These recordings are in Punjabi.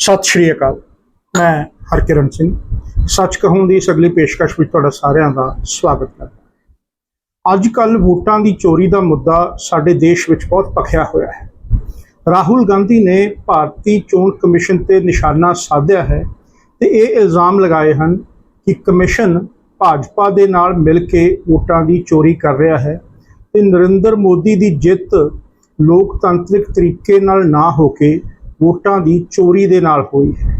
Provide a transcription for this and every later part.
ਸਤਿ ਸ਼੍ਰੀ ਅਕਾਲ। ਮੈਂ ਹਰਕਿਰਨ ਸਿੰਘ। ਸੱਚ ਕਹੂੰ ਦੀ ਇਸ ਅਗਲੀ ਪੇਸ਼ਕਸ਼ ਵਿੱਚ ਤੁਹਾਡਾ ਸਾਰਿਆਂ ਦਾ ਸਵਾਗਤ ਕਰਦਾ ਅੱਜ ਕੱਲ ਵੋਟਾਂ ਦੀ ਚੋਰੀ ਦਾ ਮੁੱਦਾ ਸਾਡੇ ਦੇਸ਼ ਵਿੱਚ ਬਹੁਤ ਪਖਿਆ ਹੋਇਆ ਹੈ। ਰਾਹੁਲ ਗਾਂਧੀ ਨੇ ਭਾਰਤੀ ਚੋਣ ਕਮਿਸ਼ਨ ਤੇ ਨਿਸ਼ਾਨਾ ਸਾਧਿਆ ਹੈ ਤੇ ਇਹ ਇਲਜ਼ਾਮ ਲਗਾਏ ਹਨ ਕਿ ਕਮਿਸ਼ਨ ਭਾਜਪਾ ਦੇ ਨਾਲ ਮਿਲ ਕੇ ਵੋਟਾਂ ਦੀ ਚੋਰੀ ਕਰ ਰਿਹਾ ਹੈ ਤੇ ਨਰਿੰਦਰ ਮੋਦੀ ਦੀ ਜਿੱਤ ਲੋਕਤੰਤਰਿਕ ਤਰੀਕੇ ਨਾਲ ਨਾ ਹੋ ਕੇ ਵੋਟਾਂ ਦੀ ਚੋਰੀ ਦੇ ਨਾਲ ਹੋਈ। ਹੈ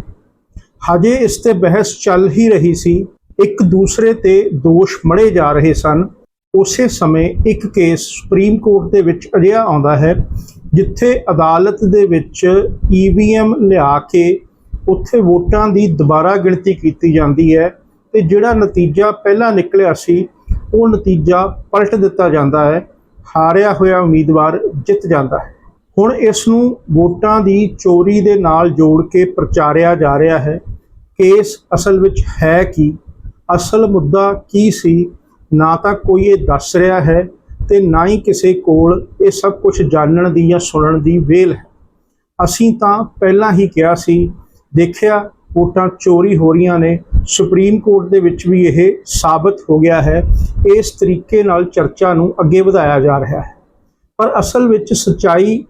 ਹਜੇ ਇਸ ਤੇ ਬਹਿਸ ਚੱਲ ਹੀ ਰਹੀ ਸੀ। ਇੱਕ ਦੂਸਰੇ ਤੇ ਦੋਸ਼ ਮੜੇ ਜਾ ਰਹੇ ਸਨ। ਉਸੇ ਸਮੇਂ ਇੱਕ ਕੇਸ ਸੁਪਰੀਮ ਕੋਰਟ ਦੇ ਵਿੱਚ ਅਜਿਹਾ ਆਉਂਦਾ ਹੈ, ਜਿੱਥੇ ਅਦਾਲਤ ਦੇ ਵਿੱਚ ਈਵੀਐਮ ਲਿਆ ਕੇ ਉੱਥੇ ਵੋਟਾਂ ਦੀ ਦੁਬਾਰਾ ਗਿਣਤੀ ਕੀਤੀ ਜਾਂਦੀ ਹੈ ਤੇ ਜਿਹੜਾ ਨਤੀਜਾ ਪਹਿਲਾਂ ਨਿਕਲਿਆ ਸੀ, ਉਹ ਨਤੀਜਾ ਪਲਟ ਦਿੱਤਾ ਜਾਂਦਾ ਹੈ। ਹਾਰਿਆ ਹੋਇਆ ਉਮੀਦਵਾਰ ਜਿੱਤ ਜਾਂਦਾ ਹੈ। ਹੁਣ ਇਸ ਨੂੰ ਵੋਟਾਂ ਦੀ ਚੋਰੀ ਦੇ ਨਾਲ ਜੋੜ ਕੇ ਪ੍ਰਚਾਰਿਆ ਜਾ ਰਿਹਾ ਹੈ। ਕੇਸ ਅਸਲ ਵਿੱਚ ਹੈ ਕੀ? ਅਸਲ ਮੁੱਦਾ ਕੀ ਸੀ? ਨਾ ਤਾਂ ਕੋਈ ਇਹ ਦੱਸ ਰਿਹਾ ਹੈ ਤੇ ਨਾ ਹੀ ਕਿਸੇ ਕੋਲ ਇਹ ਸਭ ਕੁਝ ਜਾਣਨ ਦੀ ਜਾਂ ਸੁਣਨ ਦੀ ਵੇਲ ਹੈ। ਅਸੀਂ ਤਾਂ ਪਹਿਲਾਂ ਹੀ ਕਿਹਾ ਸੀ, ਦੇਖਿਆ ਵੋਟਾਂ ਚੋਰੀ ਹੋ ਰਹੀਆਂ ਨੇ, ਸੁਪਰੀਮ ਕੋਰਟ ਦੇ ਵਿੱਚ ਵੀ ਇਹ ਸਾਬਤ ਹੋ ਗਿਆ ਹੈ, ਇਸ ਤਰੀਕੇ ਨਾਲ ਚਰਚਾ ਨੂੰ ਅੱਗੇ ਵਧਾਇਆ ਜਾ ਰਿਹਾ ਹੈ। ਪਰ ਅਸਲ ਵਿੱਚ ਸਚਾਈ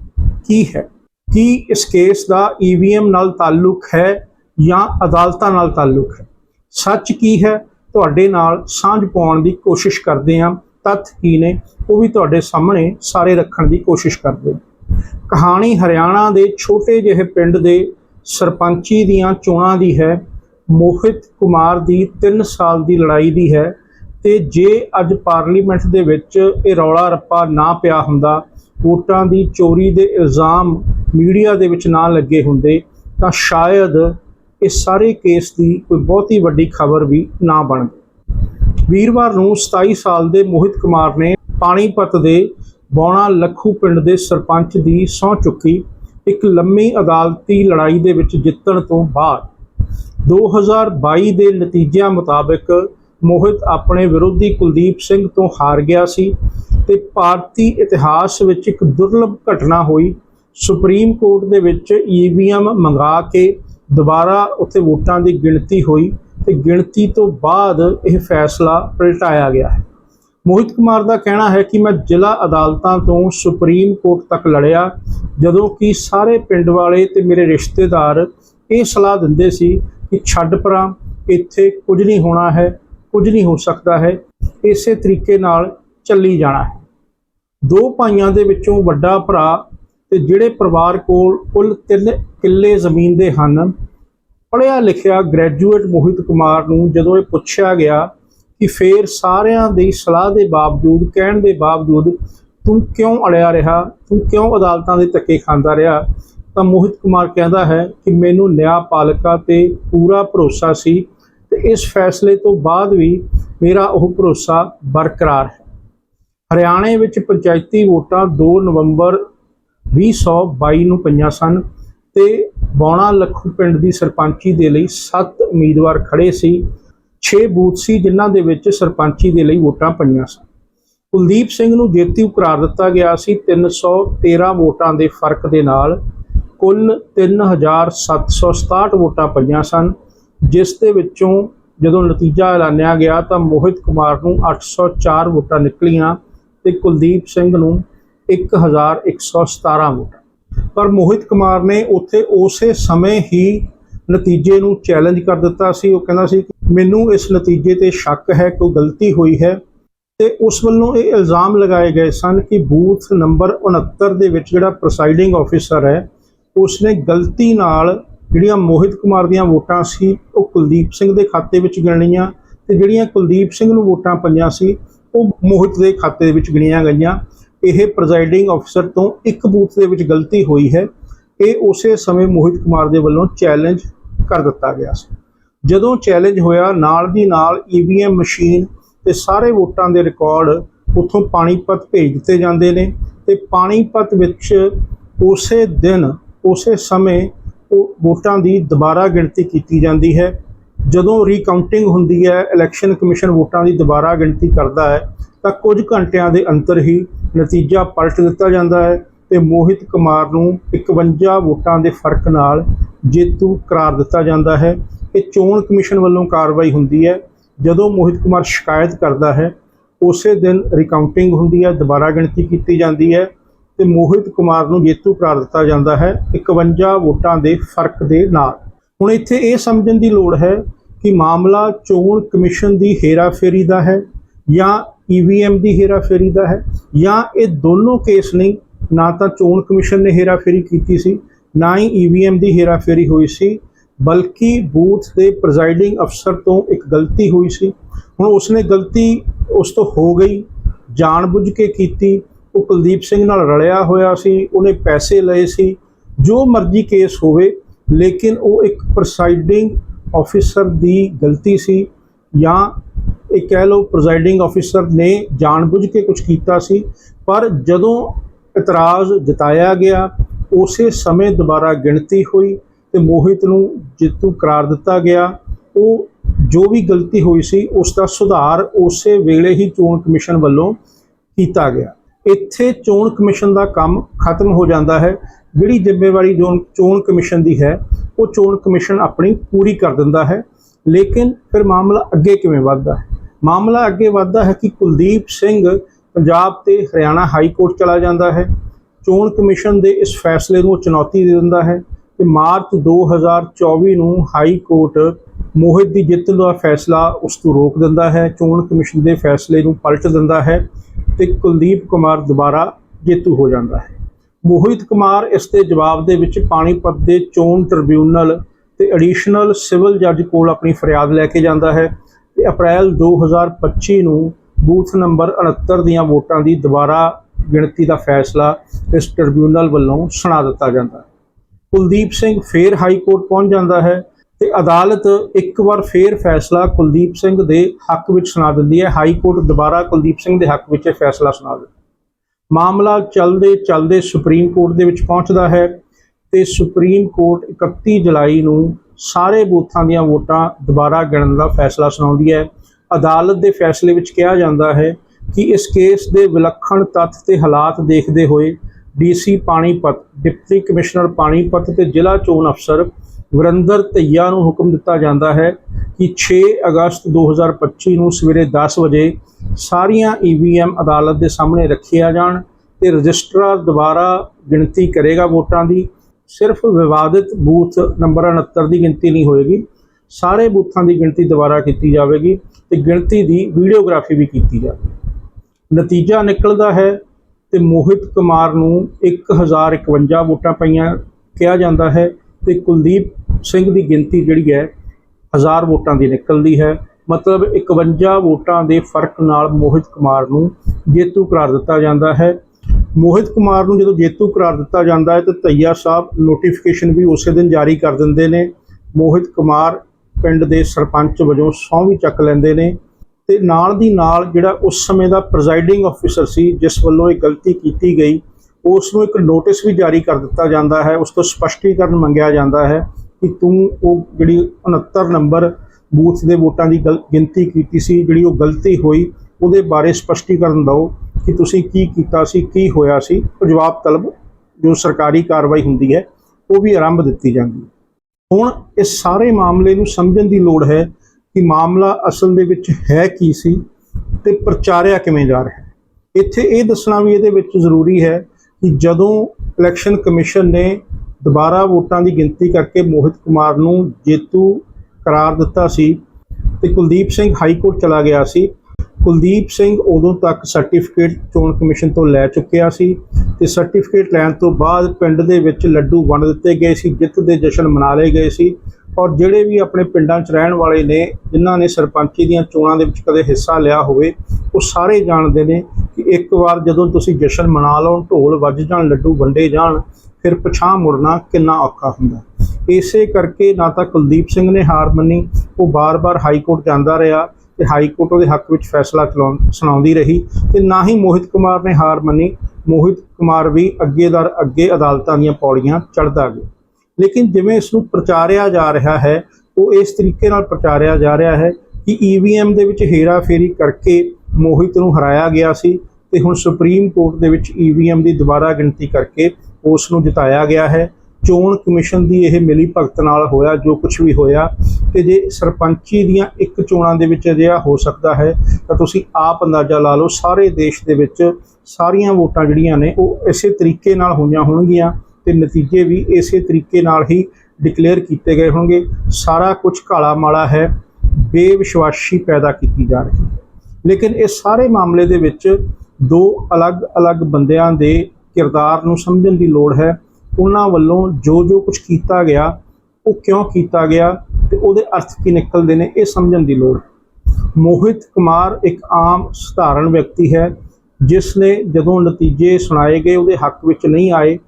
ਕੀ ਹੈ? ਕੀ ਇਸ ਕੇਸ ਦਾ ਈਵੀਐਮ ਨਾਲ ਤਾਲੁਕ ਹੈ ਜਾਂ ਅਦਾਲਤਾਂ ਨਾਲ ਤਾਲੁਕ ਹੈ? ਸੱਚ ਕੀ ਹੈ? ਤੁਹਾਡੇ ਨਾਲ ਸਾਂਝ ਪਾਉਣ ਦੀ ਕੋਸ਼ਿਸ਼ ਕਰਦੇ ਹਾਂ। ਤੱਥ ਕੀ ਨੇ? ਉਹ ਵੀ ਤੁਹਾਡੇ ਸਾਹਮਣੇ ਸਾਰੇ ਰੱਖਣ ਦੀ ਕੋਸ਼ਿਸ਼ ਕਰਦੇ ਕਹਾਣੀ ਹਰਿਆਣਾ ਦੇ ਛੋਟੇ ਜਿਹੇ ਪਿੰਡ ਦੇ ਸਰਪੰਚੀ ਦੀਆਂ ਚੋਣਾਂ ਦੀ ਹੈ। ਮੋਹਿਤ ਕੁਮਾਰ ਦੀ 3 ਸਾਲ ਦੀ ਲੜਾਈ ਦੀ ਹੈ ਤੇ ਜੇ ਅੱਜ ਪਾਰਲੀਮੈਂਟ ਦੇ ਵਿੱਚ ਇਹ ਰੌਲਾ ਰੱਪਾ ਨਾ ਪਿਆ ਹੁੰਦਾ ਵੋਟਾਂ ਦੀ ਚੋਰੀ ਦੇ ਇਲਜ਼ਾਮ ਮੀਡੀਆ ਦੇ ਵਿੱਚ ਨਾ ਲੱਗੇ ਹੁੰਦੇ ਤਾਂ ਸ਼ਾਇਦ ਇਹ ਸਾਰੇ ਕੇਸ ਦੀ ਕੋਈ ਬਹੁਤੀ ਵੱਡੀ ਖਬਰ ਵੀ ਨਾ ਬਣ ਗਈ। ਵੀਰਵਾਰ ਨੂੰ 27 ਸਾਲ ਦੇ ਮੋਹਿਤ ਕੁਮਾਰ ਨੇ ਪਾਣੀਪਤ ਦੇ ਬੌਣਾ ਲੱਖੂ ਪਿੰਡ ਦੇ ਸਰਪੰਚ ਦੀ ਸਹੁੰ ਚੁੱਕੀ ਇੱਕ ਲੰਮੀ ਅਦਾਲਤੀ ਲੜਾਈ ਦੇ ਵਿੱਚ ਜਿੱਤਣ ਤੋਂ ਬਾਅਦ। 2022 ਦੇ ਨਤੀਜਿਆਂ ਮੁਤਾਬਕ ਮੋਹਿਤ ਆਪਣੇ ਵਿਰੋਧੀ ਕੁਲਦੀਪ ਸਿੰਘ ਤੋਂ ਹਾਰ ਗਿਆ ਸੀ। ਤੇ ਭਾਰਤੀ ਇਤਿਹਾਸ ਵਿੱਚ ਇੱਕ ਦੁਰਲਭ ਘਟਨਾ ਹੋਈ। ਸੁਪਰੀਮ ਕੋਰਟ ਦੇ ਵਿੱਚ ਈਵੀਐਮ ਮੰਗਾ ਕੇ ਦੁਬਾਰਾ ਉੱਥੇ ਵੋਟਾਂ ਦੀ ਗਿਣਤੀ ਹੋਈ ਤੇ ਗਿਣਤੀ ਤੋਂ ਬਾਅਦ ਇਹ ਫੈਸਲਾ ਪਲਟਾਇਆ ਗਿਆ ਹੈ। ਮੋਹਿਤ ਕੁਮਾਰ ਦਾ ਕਹਿਣਾ ਹੈ ਕਿ ਮੈਂ ਜ਼ਿਲ੍ਹਾ ਅਦਾਲਤਾਂ ਤੋਂ ਸੁਪਰੀਮ ਕੋਰਟ ਤੱਕ ਲੜਿਆ, ਜਦੋਂ ਕਿ ਸਾਰੇ ਪਿੰਡ ਵਾਲੇ ਤੇ ਮੇਰੇ ਰਿਸ਼ਤੇਦਾਰ ਇਹ ਸਲਾਹ ਦਿੰਦੇ ਸੀ ਕਿ ਛੱਡ ਪਰਾਂ, ਇੱਥੇ ਕੁਝ ਨਹੀਂ ਹੋਣਾ ਹੈ, ਕੁਝ ਨਹੀਂ ਹੋ ਸਕਦਾ ਹੈ, ਇਸੇ ਤਰੀਕੇ ਨਾਲ ਚੱਲੀ ਜਾਣਾ ਹੈ। ਦੋ ਭਾਈਆਂ ਦੇ ਵਿੱਚੋਂ ਵੱਡਾ ਭਰਾ ਤੇ ਜਿਹੜੇ ਪਰਿਵਾਰ ਕੋਲ ਕੁੱਲ 3 ਕਿੱਲੇ ਜ਼ਮੀਨ ਦੇ ਹਨ। ਪੜ੍ਹਿਆ ਲਿਖਿਆ ਗ੍ਰੈਜੂਏਟ ਮੋਹਿਤ ਕੁਮਾਰ ਨੂੰ ਜਦੋਂ ਇਹ ਪੁੱਛਿਆ ਗਿਆ ਕਿ ਫੇਰ ਸਾਰਿਆਂ ਦੀ ਸਲਾਹ ਦੇ ਬਾਵਜੂਦ, ਕਹਿਣ ਦੇ ਬਾਵਜੂਦ ਤੂੰ ਕਿਉਂ ਅੜਿਆ ਰਿਹਾ, ਤੂੰ ਕਿਉਂ ਅਦਾਲਤਾਂ ਦੇ ਧੱਕੇ ਖਾਂਦਾ ਰਿਹਾ, ਤਾਂ ਮੋਹਿਤ ਕੁਮਾਰ ਕਹਿੰਦਾ ਹੈ ਕਿ ਮੈਨੂੰ ਨਿਆਂਪਾਲਿਕਾ ਤੇ ਪੂਰਾ ਭਰੋਸਾ ਸੀ ਤੇ ਇਸ ਫੈਸਲੇ ਤੋਂ ਬਾਅਦ ਵੀ ਮੇਰਾ ਉਹ ਭਰੋਸਾ ਬਰਕਰਾਰ ਹੈ। ਹਰਿਆਣੇ ਵਿੱਚ ਪੰਚਾਇਤੀ ਵੋਟਾਂ 2 ਨਵੰਬਰ 2022 ਨੂੰ ਪਈਆਂ ਸਨ ਤੇ ਬੌਣਾ ਲੱਖੂ ਪਿੰਡ ਦੀ ਸਰਪੰਚੀ ਦੇ ਲਈ 7 ਉਮੀਦਵਾਰ ਖੜੇ ਸੀ 6 ਬੂਥ ਸੀ ਜਿਨ੍ਹਾਂ ਦੇ ਵਿੱਚ ਸਰਪੰਚੀ ਦੇ ਲਈ ਵੋਟਾਂ ਪਈਆਂ ਸਨ। ਕੁਲਦੀਪ ਸਿੰਘ ਨੂੰ ਜੇਤੂ ਕਰਾਰ ਦਿੱਤਾ ਗਿਆ ਸੀ 313 ਵੋਟਾਂ ਦੇ ਫ਼ਰਕ ਦੇ ਨਾਲ ਕੁੱਲ 3767 ਵੋਟਾਂ ਪਈਆਂ ਸਨ, ਜਿਸ ਦੇ ਵਿੱਚੋਂ ਜਦੋਂ ਨਤੀਜਾ ਐਲਾਨਿਆ ਗਿਆ ਤਾਂ ਮੋਹਿਤ ਕੁਮਾਰ ਨੂੰ 804 ਵੋਟਾਂ ਨਿਕਲੀਆਂ ਤੇ ਕੁਲਦੀਪ ਸਿੰਘ ਨੂੰ 1117 ਵੋਟ। ਪਰ ਮੋਹਿਤ ਕੁਮਾਰ ਨੇ ਉੱਥੇ ਉਸੇ ਸਮੇਂ ਹੀ ਨਤੀਜੇ ਨੂੰ ਚੈਲੰਜ ਕਰ ਦਿੱਤਾ ਸੀ। ਉਹ ਕਹਿੰਦਾ ਸੀ ਕਿ ਮੈਨੂੰ ਇਸ ਨਤੀਜੇ ਤੇ ਸ਼ੱਕ ਹੈ, ਕੋਈ ਗਲਤੀ ਹੋਈ ਹੈ। ਤੇ ਉਸ ਵੱਲੋਂ ਇਹ ਇਲਜ਼ਾਮ ਲਗਾਏ ਗਏ ਸਨ ਕਿ ਬੂਥ ਨੰਬਰ 69 ਦੇ ਵਿੱਚ ਜਿਹੜਾ ਪ੍ਰੈਜ਼ਾਈਡਿੰਗ ਆਫੀਸਰ ਹੈ, ਉਸਨੇ ਗਲਤੀ ਨਾਲ ਜਿਹੜੀਆਂ ਮੋਹਿਤ ਕੁਮਾਰ ਦੀਆਂ ਵੋਟਾਂ ਸੀ, ਉਹ ਕੁਲਦੀਪ ਸਿੰਘ ਦੇ ਖਾਤੇ ਵਿੱਚ ਗਿਣੀਆਂ ਤੇ ਜਿਹੜੀਆਂ ਕੁਲਦੀਪ ਸਿੰਘ ਨੂੰ ਵੋਟਾਂ ਪਈਆਂ ਸੀ ਉਹ ਮੋਹਿਤ ਦੇ ਖਾਤੇ ਦੇ ਵਿੱਚ ਗਿਣੀਆਂ ਗਈਆਂ। ਇਹ ਪ੍ਰੈਜ਼ਾਈਡਿੰਗ ਅਫਸਰ ਤੋਂ ਇੱਕ ਬੂਥ ਦੇ ਵਿੱਚ ਗਲਤੀ ਹੋਈ ਹੈ। ਇਹ ਉਸੇ ਸਮੇਂ ਮੋਹਿਤ ਕੁਮਾਰ ਦੇ ਵੱਲੋਂ ਚੈਲੰਜ ਕਰ ਦਿੱਤਾ ਗਿਆ ਸੀ। ਜਦੋਂ ਚੈਲੰਜ ਹੋਇਆ, ਨਾਲ ਦੀ ਨਾਲ ਈਵੀਐਮ ਮਸ਼ੀਨ ਤੇ ਸਾਰੇ ਵੋਟਾਂ ਦੇ ਰਿਕਾਰਡ ਉੱਥੋਂ ਪਾਣੀਪਤ ਭੇਜ ਦਿੱਤੇ ਜਾਂਦੇ ਨੇ ਤੇ ਪਾਣੀਪਤ ਵਿੱਚ ਉਸੇ ਦਿਨ, ਉਸੇ ਸਮੇਂ ਉਹ ਵੋਟਾਂ ਦੀ ਦੁਬਾਰਾ ਗਿਣਤੀ ਕੀਤੀ ਜਾਂਦੀ ਹੈ। ਜਦੋਂ ਰੀਕਾਊਂਟਿੰਗ ਹੁੰਦੀ ਹੈ ਇਲੈਕਸ਼ਨ ਕਮਿਸ਼ਨ ਵੋਟਾਂ ਦੀ ਦੁਬਾਰਾ ਗਿਣਤੀ ਕਰਦਾ ਹੈ, ਤਾਂ ਕੁਝ ਘੰਟਿਆਂ ਦੇ ਅੰਤਰ ਹੀ ਨਤੀਜਾ ਪਲਟ ਦਿੱਤਾ ਜਾਂਦਾ ਹੈ ਤੇ ਮੋਹਿਤ ਕੁਮਾਰ ਨੂੰ 51 ਵੋਟਾਂ ਦੇ ਫ਼ਰਕ ਨਾਲ ਜੇਤੂ ਕਰਾਰ ਦਿੱਤਾ ਜਾਂਦਾ ਹੈ। ਇਹ ਚੋਣ ਕਮਿਸ਼ਨ ਵੱਲੋਂ ਕਾਰਵਾਈ ਹੁੰਦੀ ਹੈ। ਜਦੋਂ ਮੋਹਿਤ ਕੁਮਾਰ ਸ਼ਿਕਾਇਤ ਕਰਦਾ ਹੈ, ਉਸੇ ਦਿਨ ਰਿਕਾਊਂਟਿੰਗ ਹੁੰਦੀ ਹੈ, ਦੁਬਾਰਾ ਗਿਣਤੀ ਕੀਤੀ ਜਾਂਦੀ ਹੈ ਤੇ ਮੋਹਿਤ ਕੁਮਾਰ ਨੂੰ ਜੇਤੂ ਕਰਾਰ ਦਿੱਤਾ ਜਾਂਦਾ ਹੈ 51 ਵੋਟਾਂ ਦੇ ਫ਼ਰਕ ਦੇ ਨਾਲ। ਹੁਣ ਇੱਥੇ ਇਹ ਸਮਝਣ ਦੀ ਲੋੜ ਹੈ ਕਿ ਮਾਮਲਾ ਚੋਣ ਕਮਿਸ਼ਨ ਦੀ ਹੇਰਾਫੇਰੀ ਦਾ ਹੈ ਜਾਂ ਈਵੀਐਮ ਦੀ ਹੇਰਾਫੇਰੀ ਦਾ ਹੈ ਜਾਂ ਇਹ ਦੋਨੋਂ ਕੇਸ ਨਹੀਂ, ਨਾ ਤਾਂ ਚੋਣ ਕਮਿਸ਼ਨ ਨੇ ਹੇਰਾਫੇਰੀ ਕੀਤੀ ਸੀ, ਨਾ ਹੀ ਈਵੀਐਮ ਦੀ ਹੇਰਾਫੇਰੀ ਹੋਈ ਸੀ, ਬਲਕਿ ਬੂਥ ਦੇ ਪ੍ਰੈਜ਼ਾਈਡਿੰਗ ਅਫਸਰ ਤੋਂ ਇੱਕ ਗਲਤੀ ਹੋਈ ਸੀ। ਹੁਣ ਉਸਨੇ ਗਲਤੀ ਉਸ ਤੋਂ ਹੋ ਗਈ, ਜਾਣਬੁੱਝ ਕੇ ਕੀਤੀ, ਉਹ ਕੁਲਦੀਪ ਸਿੰਘ ਨਾਲ ਰਲਿਆ ਹੋਇਆ ਸੀ, ਉਹਨੇ ਪੈਸੇ ਲਏ ਸੀ, ਜੋ ਮਰਜ਼ੀ ਕੇਸ ਹੋਵੇ, ਲੇਕਿਨ ਉਹ ਇੱਕ ਪ੍ਰੈਜ਼ਾਈਡਿੰਗ ਆਫੀਸਰ ਦੀ ਗਲਤੀ ਸੀ ਜਾਂ ਇਹ ਕਹਿ ਲਓ ਪ੍ਰੈਜ਼ਾਈਡਿੰਗ ਆਫੀਸਰ ਨੇ ਜਾਣਬੁੱਝ ਕੇ ਕੁਝ ਕੀਤਾ ਸੀ, ਪਰ ਜਦੋਂ ਇਤਰਾਜ਼ ਜਤਾਇਆ ਗਿਆ, ਉਸੇ ਸਮੇਂ ਦੁਬਾਰਾ ਗਿਣਤੀ ਹੋਈ ਤੇ ਮੋਹਿਤ ਨੂੰ ਜੇਤੂ ਕਰਾਰ ਦਿੱਤਾ ਗਿਆ। ਉਹ ਜੋ ਵੀ ਗਲਤੀ ਹੋਈ ਸੀ, ਉਸ ਦਾ ਸੁਧਾਰ ਉਸੇ ਵੇਲੇ ਹੀ ਚੋਣ ਕਮਿਸ਼ਨ ਵੱਲੋਂ ਕੀਤਾ ਗਿਆ। ਇੱਥੇ ਚੋਣ ਕਮਿਸ਼ਨ ਦਾ ਕੰਮ ਖਤਮ ਹੋ ਜਾਂਦਾ ਹੈ। ਜਿਹੜੀ ਜ਼ਿੰਮੇਵਾਰੀ ਚੋਣ ਚੋਣ ਕਮਿਸ਼ਨ ਦੀ ਹੈ ਉਹ ਚੋਣ ਕਮਿਸ਼ਨ ਆਪਣੀ ਪੂਰੀ ਕਰ ਦਿੰਦਾ ਹੈ, ਲੇਕਿਨ ਫਿਰ ਮਾਮਲਾ ਅੱਗੇ ਕਿਵੇਂ ਵੱਧਦਾ ਹੈ? ਮਾਮਲਾ ਅੱਗੇ ਵੱਧਦਾ ਹੈ ਕਿ ਕੁਲਦੀਪ ਸਿੰਘ ਪੰਜਾਬ ਤੇ ਹਰਿਆਣਾ ਹਾਈ ਕੋਰਟ ਚਲਾ ਜਾਂਦਾ ਹੈ। ਚੋਣ ਕਮਿਸ਼ਨ ਦੇ ਇਸ ਫੈਸਲੇ ਨੂੰ ਉਹ ਚੁਣੌਤੀ ਦੇ ਦਿੰਦਾ ਹੈ ਤੇ ਮਾਰਚ 2024 ਨੂੰ ਹਾਈ ਕੋਰਟ ਮੋਹਿਤ ਦੀ ਜਿੱਤ ਦਾ ਫੈਸਲਾ ਉਸ ਤੋਂ ਰੋਕ ਦਿੰਦਾ ਹੈ, ਚੋਣ ਕਮਿਸ਼ਨ ਦੇ ਫੈਸਲੇ ਨੂੰ ਪਲਟ ਦਿੰਦਾ ਹੈ ਤੇ ਕੁਲਦੀਪ ਕੁਮਾਰ ਦੁਬਾਰਾ ਜੇਤੂ ਹੋ ਜਾਂਦਾ ਹੈ। ਮੋਹਿਤ ਕੁਮਾਰ ਇਸ ਦੇ ਜਵਾਬ ਦੇ ਵਿੱਚ ਪਾਣੀਪਤ ਦੇ ਚੋਣ ਟ੍ਰਿਬਿਊਨਲ ਤੇ ਐਡੀਸ਼ਨਲ ਸਿਵਲ ਜੱਜ ਕੋਲ ਆਪਣੀ ਫਰਿਆਦ ਲੈ ਕੇ ਜਾਂਦਾ ਹੈ ਤੇ ਅਪ੍ਰੈਲ 2025 ਨੂੰ ਬੂਥ ਨੰਬਰ 69 ਦੀਆਂ ਵੋਟਾਂ ਦੀ ਦੁਬਾਰਾ ਗਿਣਤੀ ਦਾ ਫੈਸਲਾ ਇਸ ਟ੍ਰਿਬਿਊਨਲ ਵੱਲੋਂ ਸੁਣਾ ਦਿੱਤਾ ਜਾਂਦਾ ਹੈ। ਕੁਲਦੀਪ ਸਿੰਘ ਫੇਰ ਹਾਈ ਕੋਰਟ ਪਹੁੰਚ ਜਾਂਦਾ ਹੈ ਤੇ ਅਦਾਲਤ ਇੱਕ ਵਾਰ ਫੇਰ ਫੈਸਲਾ ਕੁਲਦੀਪ ਸਿੰਘ ਦੇ ਹੱਕ ਵਿੱਚ ਸੁਣਾ ਦਿੰਦੀ ਹੈ। ਹਾਈ ਕੋਰਟ ਦੁਬਾਰਾ ਕੁਲਦੀਪ ਸਿੰਘ ਦੇ ਹੱਕ ਵਿੱਚ ਇਹ ਫੈਸਲਾ ਸੁਣਾ ਦਿੰਦਾ ਮਾਮਲਾ ਚੱਲਦੇ ਚੱਲਦੇ ਸੁਪਰੀਮ ਕੋਰਟ ਦੇ ਵਿੱਚ ਪਹੁੰਚਦਾ ਹੈ ਤੇ ਸੁਪਰੀਮ ਕੋਰਟ 31 ਜੁਲਾਈ ਨੂੰ ਸਾਰੇ ਬੂਥਾਂ ਦੀਆਂ ਵੋਟਾਂ ਦੁਬਾਰਾ ਗਿਣਨ ਦਾ ਫੈਸਲਾ ਸੁਣਾਉਂਦੀ ਹੈ। ਅਦਾਲਤ ਦੇ ਫੈਸਲੇ ਵਿੱਚ ਕਿਹਾ ਜਾਂਦਾ ਹੈ ਕਿ ਇਸ ਕੇਸ ਦੇ ਵਿਲੱਖਣ ਤੱਥ ਤੇ ਹਾਲਾਤ ਦੇਖਦੇ ਹੋਏ DC Panipat, deputy commissioner Panipat ਤੇ ਜ਼ਿਲ੍ਹਾ ਚੋਣ ਅਫਸਰ ਵਰਿੰਦਰ ਧਈਆ ਨੂੰ ਹੁਕਮ ਦਿੱਤਾ ਜਾਂਦਾ ਹੈ ਕਿ 6 ਅਗਸਤ 2025 ਨੂੰ ਸਵੇਰੇ 10 ਵਜੇ ਸਾਰੀਆਂ ਈਵੀਐਮ ਅਦਾਲਤ ਦੇ ਸਾਹਮਣੇ ਰੱਖੀਆਂ ਜਾਣ ਤੇ ਰਜਿਸਟਰਾਰ ਦੁਬਾਰਾ ਗਿਣਤੀ ਕਰੇਗਾ ਵੋਟਾਂ ਦੀ। ਸਿਰਫ ਵਿਵਾਦਿਤ ਬੂਥ ਨੰਬਰ 69 ਦੀ ਗਿਣਤੀ ਨਹੀਂ ਹੋਏਗੀ। ਸਾਰੇ ਬੂਥਾਂ ਦੀ ਗਿਣਤੀ ਦੁਬਾਰਾ ਕੀਤੀ ਜਾਵੇਗੀ ਤੇ ਗਿਣਤੀ ਦੀ ਵੀਡੀਓਗ੍ਰਾਫੀ ਵੀ ਕੀਤੀ ਜਾਵੇਗੀ। ਨਤੀਜਾ ਨਿਕਲਦਾ ਹੈ ਤੇ ਮੋਹਿਤ ਕੁਮਾਰ ਨੂੰ 1051 ਵੋਟਾਂ ਪਈਆਂ ਕਿਹਾ ਜਾਂਦਾ ਹੈ ਤੇ ਕੁਲਦੀਪ ਸਿੰਘ ਦੀ ਗਿਣਤੀ ਜਿਹੜੀ ਹੈ 1000 ਵੋਟਾਂ ਦੀ ਨਿਕਲਦੀ ਹੈ। ਮਤਲਬ 51 ਵੋਟਾਂ ਦੇ ਫ਼ਰਕ ਨਾਲ ਮੋਹਿਤ ਕੁਮਾਰ ਨੂੰ ਜੇਤੂ ਕਰਾਰ ਦਿੱਤਾ ਜਾਂਦਾ ਹੈ। ਮੋਹਿਤ ਕੁਮਾਰ ਨੂੰ ਜਦੋਂ ਜੇਤੂ ਕਰਾਰ ਦਿੱਤਾ ਜਾਂਦਾ ਹੈ, ਤਾਂ ਧਈਆ ਸਾਹਿਬ ਨੋਟੀਫਿਕੇਸ਼ਨ ਵੀ ਉਸੇ ਦਿਨ ਜਾਰੀ ਕਰ ਦਿੰਦੇ ਨੇ। ਮੋਹਿਤ ਕੁਮਾਰ ਪਿੰਡ ਦੇ ਸਰਪੰਚ ਵਜੋਂ ਸਹੁੰ ਵੀ ਚੱਕ ਲੈਂਦੇ ਨੇ। ਤੇ ਨਾਲ ਦੀ ਨਾਲ ਜਿਹੜਾ ਉਸ ਸਮੇਂ ਦਾ ਪ੍ਰੈਜ਼ਾਈਡਿੰਗ ਆਫੀਸਰ ਸੀ, ਜਿਸ ਵੱਲੋਂ ਇਹ ਗਲਤੀ ਕੀਤੀ ਗਈ, ਉਸ ਨੂੰ ਇੱਕ ਨੋਟਿਸ ਵੀ ਜਾਰੀ ਕਰ ਦਿੱਤਾ ਜਾਂਦਾ ਹੈ। ਉਸ ਤੋਂ ਸਪਸ਼ਟੀਕਰਨ ਮੰਗਿਆ ਜਾਂਦਾ ਹੈ। ਕਿ ਤੂੰ ਉਹ ਜਿਹੜੀ 69 ਨੰਬਰ ਬੂਥ ਦੇ ਵੋਟਾਂ ਦੀ ਗਲ- ਗਿਣਤੀ ਕੀਤੀ ਸੀ, ਜਿਹੜੀ ਉਹ ਗਲਤੀ ਹੋਈ, ਉਹਦੇ ਬਾਰੇ ਸਪਸ਼ਟੀਕਰਨ ਦਿਓ ਕਿ ਤੁਸੀਂ ਕੀ ਕੀਤਾ ਸੀ, ਕੀ ਹੋਇਆ ਸੀ। ਉਹ ਜਵਾਬ ਤਲਬ ਜੋ ਸਰਕਾਰੀ ਕਾਰਵਾਈ ਹੁੰਦੀ ਹੈ, ਉਹ ਵੀ ਆਰੰਭ ਦਿੱਤੀ ਜਾਂਦੀ ਹੈ। ਹੁਣ ਇਸ ਸਾਰੇ ਮਾਮਲੇ ਨੂੰ ਸਮਝਣ ਦੀ ਲੋੜ ਹੈ ਕਿ ਮਾਮਲਾ ਅਸਲ ਦੇ ਵਿੱਚ ਹੈ ਕੀ ਸੀ ਤੇ ਪ੍ਰਚਾਰਿਆ ਕਿਵੇਂ ਜਾ ਰਿਹਾ ਹੈ। ਇੱਥੇ ਇਹ ਦੱਸਣਾ ਵੀ ਇਹਦੇ ਵਿੱਚ ਜ਼ਰੂਰੀ ਹੈ ਕਿ ਜਦੋਂ ਇਲੈਕਸ਼ਨ ਕਮਿਸ਼ਨ ਨੇ ਦੁਬਾਰਾ ਵੋਟਾਂ ਦੀ ਗਿਣਤੀ ਕਰਕੇ ਮੋਹਿਤ ਕੁਮਾਰ ਨੂੰ ਜੇਤੂ ਕਰਾਰ ਦਿੱਤਾ ਸੀ ਤੇ ਕੁਲਦੀਪ ਸਿੰਘ ਹਾਈ ਕੋਰਟ ਚਲਾ ਗਿਆ ਸੀ। ਕੁਲਦੀਪ ਸਿੰਘ ਉਦੋਂ ਤੱਕ ਸਰਟੀਫਿਕੇਟ ਚੋਣ ਕਮਿਸ਼ਨ ਤੋਂ ਲੈ ਚੁੱਕਿਆ ਸੀ ਤੇ ਸਰਟੀਫਿਕੇਟ ਲੈਣ ਤੋਂ ਬਾਅਦ ਪਿੰਡ ਦੇ ਵਿੱਚ ਲੱਡੂ ਵੰਡ ਦਿੱਤੇ ਗਏ ਸੀ, ਜਿੱਤ ਦੇ ਜਸ਼ਨ ਮਨਾ ਲਏ ਗਏ ਸੀ ਔਰ ਜਿਹੜੇ ਵੀ ਆਪਣੇ ਪਿੰਡਾਂ 'ਚ ਰਹਿਣ ਵਾਲੇ ਨੇ, ਜਿਨ੍ਹਾਂ ਨੇ ਸਰਪੰਚੀ ਦੀਆਂ ਚੋਣਾਂ ਦੇ ਵਿੱਚ ਕਦੇ ਹਿੱਸਾ ਲਿਆ ਹੋਵੇ, ਉਹ ਸਾਰੇ ਜਾਣਦੇ ਨੇ ਕਿ ਇੱਕ ਵਾਰ ਜਦੋਂ ਤੁਸੀਂ ਜਸ਼ਨ ਮਨਾ ਲਓ, ਢੋਲ ਵੱਜ ਜਾਣ, ਲੱਡੂ ਵੰਡੇ ਜਾਣ ਫਿਰ ਪਛਾਂ ਮੁੜਨਾ ਕਿੰਨਾ ਔਖਾ ਹੁੰਦਾ। ਇਸੇ ਕਰਕੇ ਨਾ ਤਾਂ ਕੁਲਦੀਪ ਸਿੰਘ ਨੇ ਹਾਰ ਮੰਨੀ, ਉਹ ਬਾਰ-ਬਾਰ ਹਾਈ ਕੋਰਟ ਜਾਂਦਾ ਰਿਹਾ ਤੇ ਹਾਈ ਕੋਰਟ ਉਹਦੇ ਹੱਕ ਵਿੱਚ ਫੈਸਲਾ ਚਲਾਉਣ, ਸੁਣਾਉਂਦੀ ਰਹੀ ਤੇ ਨਾ ਹੀ ਮੋਹਿਤ ਕੁਮਾਰ ਨੇ ਹਾਰ ਮੰਨੀ, ਮੋਹਿਤ ਕੁਮਾਰ ਵੀ ਅੱਗੇਦਰ ਅੱਗੇ ਅਦਾਲਤਾਂ ਦੀਆਂ ਪੌੜੀਆਂ ਚੜ੍ਹਦਾ ਗਿਆ। ਲੇਕਿਨ ਜਿਵੇਂ ਇਸ ਨੂੰ ਪ੍ਰਚਾਰਿਆ ਜਾ ਰਿਹਾ ਹੈ, ਉਹ ਇਸ ਤਰੀਕੇ ਨਾਲ ਪ੍ਰਚਾਰਿਆ ਜਾ ਰਿਹਾ ਹੈ ਕਿ ਈਵੀਐਮ ਦੇ ਵਿੱਚ ਹੇਰਾਫੇਰੀ ਕਰਕੇ ਮੋਹਿਤ ਨੂੰ ਹਰਾਇਆ ਗਿਆ ਸੀ ਤੇ ਹੁਣ ਸੁਪਰੀਮ ਕੋਰਟ ਦੇ ਵਿੱਚ ਈਵੀਐਮ ਦੀ ਦੁਬਾਰਾ ਗਿਣਤੀ ਕਰਕੇ ਉਸ ਨੂੰ ਜਿਤਾਇਆ ਗਿਆ ਹੈ। ਚੋਣ ਕਮਿਸ਼ਨ ਦੀ ਇਹ ਮਿਲੀ ਭਗਤ ਨਾਲ ਹੋਇਆ ਜੋ ਕੁਝ ਵੀ ਹੋਇਆ ਤੇ ਜੇ ਸਰਪੰਚੀ ਦੀਆਂ ਇੱਕ ਚੋਣਾਂ ਦੇ ਵਿੱਚ ਅਜਿਹਾ ਹੋ ਸਕਦਾ ਹੈ, ਤਾਂ ਤੁਸੀਂ ਆਪ ਅੰਦਾਜ਼ਾ ਲਾ ਲਓ, ਸਾਰੇ ਦੇਸ਼ ਦੇ ਵਿੱਚ ਸਾਰੀਆਂ ਵੋਟਾਂ ਜਿਹੜੀਆਂ ਨੇ ਉਹ ਇਸੇ ਤਰੀਕੇ ਨਾਲ ਹੋਈਆਂ ਹੋਣਗੀਆਂ ਤੇ ਨਤੀਜੇ ਵੀ ਇਸੇ ਤਰੀਕੇ ਨਾਲ ਹੀ ਡਿਕਲੇਅਰ ਕੀਤੇ ਗਏ ਹੋਣਗੇ। ਸਾਰਾ ਕੁਝ ਕਾਲਾ ਮਾਲਾ ਹੈ, ਬੇਵਿਸ਼ਵਾਸੀ ਪੈਦਾ ਕੀਤੀ ਜਾ ਰਹੀ ਹੈ। ਲੇਕਿਨ ਇਹ ਸਾਰੇ ਮਾਮਲੇ ਦੇ ਵਿੱਚ ਦੋ ਅਲੱਗ-ਅਲੱਗ ਬੰਦਿਆਂ ਦੇ ਕਿਰਦਾਰ ਨੂੰ ਸਮਝਣ ਦੀ ਲੋੜ ਹੈ। ਉਹਨਾਂ ਵੱਲੋਂ ਜੋ ਜੋ ਕੁਝ ਕੀਤਾ ਗਿਆ, ਉਹ ਕਿਉਂ ਕੀਤਾ ਗਿਆ ਤੇ ਉਹਦੇ ਅਰਥ ਕੀ ਨਿਕਲਦੇ ਨੇ, ਇਹ ਸਮਝਣ ਦੀ ਲੋੜ। ਮੋਹਿਤ ਕੁਮਾਰ ਇੱਕ ਆਮ ਸਧਾਰਨ ਵਿਅਕਤੀ ਹੈ ਜਿਸ ਨੇ ਜਦੋਂ ਨਤੀਜੇ ਸੁਣਾਏ ਗਏ, ਉਹਦੇ ਹੱਕ ਵਿੱਚ ਨਹੀਂ ਆਏ,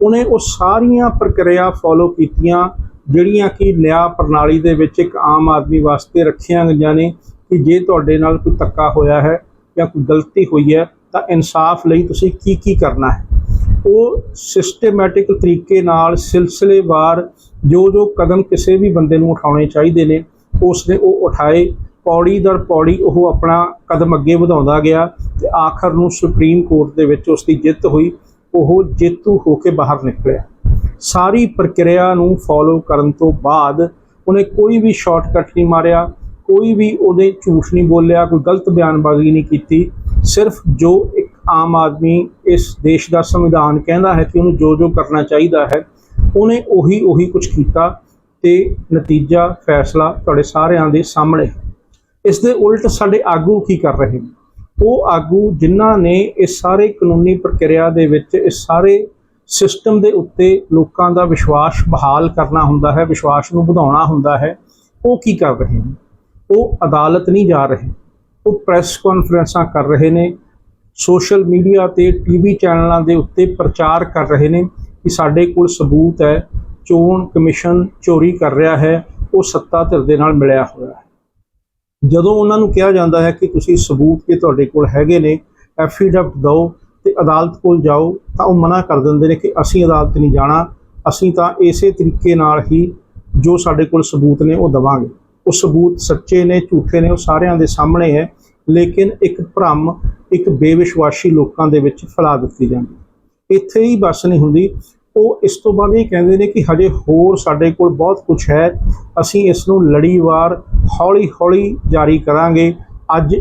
ਉਹਨੇ ਉਹ ਸਾਰੀਆਂ ਪ੍ਰਕਿਰਿਆ ਫੋਲੋ ਕੀਤੀਆਂ, ਜਿਹੜੀਆਂ ਕਿ ਨਿਆਂ ਪ੍ਰਣਾਲੀ ਦੇ ਵਿੱਚ ਇੱਕ ਆਮ ਆਦਮੀ ਵਾਸਤੇ ਰੱਖੀਆਂ ਗਈਆਂ ਨੇ ਕਿ ਜੇ ਤੁਹਾਡੇ ਨਾਲ ਕੋਈ ਧੱਕਾ ਹੋਇਆ ਹੈ ਜਾਂ ਕੋਈ ਗਲਤੀ ਹੋਈ ਹੈ ਤਾਂ ਇਨਸਾਫ ਲਈ ਤੁਸੀਂ ਕੀ ਕੀ ਕਰਨਾ ਹੈ? ਉਹ ਸਿਸਟਮੈਟਿਕ ਤਰੀਕੇ ਨਾਲ ਸਿਲਸਿਲੇਵਾਰ ਜੋ ਜੋ ਕਦਮ ਕਿਸੇ ਵੀ ਬੰਦੇ ਨੂੰ ਉਠਾਉਣੇ ਚਾਹੀਦੇ ਨੇ ਉਸ ਨੇ ਉਹ ਉਠਾਏ। ਪੌੜੀ ਦਰ ਪੌੜੀ ਉਹ ਆਪਣਾ ਕਦਮ ਅੱਗੇ ਵਧਾਉਂਦਾ ਗਿਆ ਤੇ ਆਖਰ ਨੂੰ ਸੁਪਰੀਮ ਕੋਰਟ ਦੇ ਵਿੱਚ ਉਸ ਦੀ ਜਿੱਤ ਹੋਈ। ਉਹ ਜੇਤੂ ਹੋ ਕੇ ਬਾਹਰ ਨਿਕਲਿਆ। ਸਾਰੀ ਪ੍ਰਕਿਰਿਆ ਨੂੰ ਫੋਲੋ ਕਰਨ ਤੋਂ ਬਾਅਦ ਉਹਨੇ ਕੋਈ ਵੀ ਸ਼ਾਰਟਕਟ ਨਹੀਂ ਮਾਰਿਆ, ਕੋਈ ਵੀ ਉਹਦੇ ਝੂਠ ਨਹੀਂ ਬੋਲਿਆ, ਕੋਈ ਗਲਤ ਬਿਆਨਬਾਜ਼ੀ ਨਹੀਂ ਕੀਤੀ। ਸਿਰਫ ਜੋ ਇੱਕ ਆਮ ਆਦਮੀ ਇਸ ਦੇਸ਼ ਦਾ ਸੰਵਿਧਾਨ ਕਹਿੰਦਾ ਹੈ ਕਿ ਉਹਨੂੰ ਜੋ ਜੋ ਕਰਨਾ ਚਾਹੀਦਾ ਹੈ, ਉਹਨੇ ਉਹੀ ਉਹੀ ਕੁਝ ਕੀਤਾ ਤੇ ਨਤੀਜਾ, ਫੈਸਲਾ ਤੁਹਾਡੇ ਸਾਰਿਆਂ ਦੇ ਸਾਹਮਣੇ ਹੈ। ਇਸ ਦੇ ਉਲਟ ਸਾਡੇ ਆਗੂ ਕੀ ਕਰ ਰਹੇ ਨੇ? ਉਹ ਆਗੂ ਜਿਨ੍ਹਾਂ ਨੇ ਇਸ ਸਾਰੇ ਕਾਨੂੰਨੀ ਪ੍ਰਕਿਰਿਆ ਦੇ ਵਿੱਚ ਇਸ ਸਾਰੇ ਸਿਸਟਮ ਦੇ ਉੱਤੇ ਲੋਕਾਂ ਦਾ ਵਿਸ਼ਵਾਸ ਬਹਾਲ ਕਰਨਾ ਹੁੰਦਾ ਹੈ, ਵਿਸ਼ਵਾਸ ਨੂੰ ਵਧਾਉਣਾ ਹੁੰਦਾ ਹੈ, ਉਹ ਕੀ ਕਰ ਰਹੇ ਨੇ? ਉਹ ਅਦਾਲਤ ਨਹੀਂ ਜਾ ਰਹੇ। ਉਹ ਪ੍ਰੈਸ ਕਾਨਫਰੰਸਾਂ ਕਰ ਰਹੇ ਨੇ, ਸੋਸ਼ਲ ਮੀਡੀਆ ਤੇ ਟੀਵੀ ਚੈਨਲਾਂ ਦੇ ਉੱਤੇ ਪ੍ਰਚਾਰ ਕਰ ਰਹੇ ਨੇ ਕਿ ਸਾਡੇ ਕੋਲ ਸਬੂਤ ਹੈ, ਚੋਣ ਕਮਿਸ਼ਨ ਚੋਰੀ ਕਰ ਰਿਹਾ ਹੈ, ਉਹ ਸੱਤਾ ਧਿਰ ਦੇ ਨਾਲ ਮਿਲਿਆ ਹੋਇਆ ਹੈ। ਜਦੋਂ ਉਹਨਾਂ ਨੂੰ ਕਿਹਾ ਜਾਂਦਾ ਹੈ ਕਿ ਤੁਸੀਂ ਸਬੂਤ ਕਿ ਤੁਹਾਡੇ ਕੋਲ ਹੈਗੇ ਨੇ, ਐਫੀਡੈਵਿਟ ਦਿਓ ਤੇ ਅਦਾਲਤ ਕੋਲ ਜਾਓ, ਤਾਂ ਉਹ ਮਨਾ ਕਰ ਦਿੰਦੇ ਨੇ ਕਿ ਅਸੀਂ ਅਦਾਲਤ ਨਹੀਂ ਜਾਣਾ, ਅਸੀਂ ਤਾਂ ਇਸੇ ਤਰੀਕੇ ਨਾਲ ਹੀ ਜੋ ਸਾਡੇ ਕੋਲ ਸਬੂਤ ਨੇ ਉਹ ਦਵਾਂਗੇ। ਉਹ ਸਬੂਤ ਸੱਚੇ ਨੇ, ਝੂਠੇ ਨੇ, ਉਹ ਸਾਰਿਆਂ ਦੇ ਸਾਹਮਣੇ ਹੈ। ਲੇਕਿਨ ਇੱਕ ਭ੍ਰਮ, ਇੱਕ ਬੇਵਿਸ਼ਵਾਸੀ ਲੋਕਾਂ ਦੇ ਵਿੱਚ ਫੈਲਾ ਦਿੱਤੀ ਜਾਂਦੀ ਇੱਥੇ ਹੀ ਬਸ ਨਹੀਂ ਹੁੰਦੀ। ਉਹ ਇਸ ਤੋਂ ਬਾਅਦ ਇਹ ਕਹਿੰਦੇ ਨੇ ਕਿ ਹਜੇ ਹੋਰ ਸਾਡੇ ਕੋਲ ਬਹੁਤ ਕੁਝ ਹੈ। ਅਸੀਂ ਇਸ ਨੂੰ ਲੜੀਵਾਰ, ਹੌਲੀ-ਹੌਲੀ ਜਾਰੀ ਕਰਾਂਗੇ। ਅੱਜ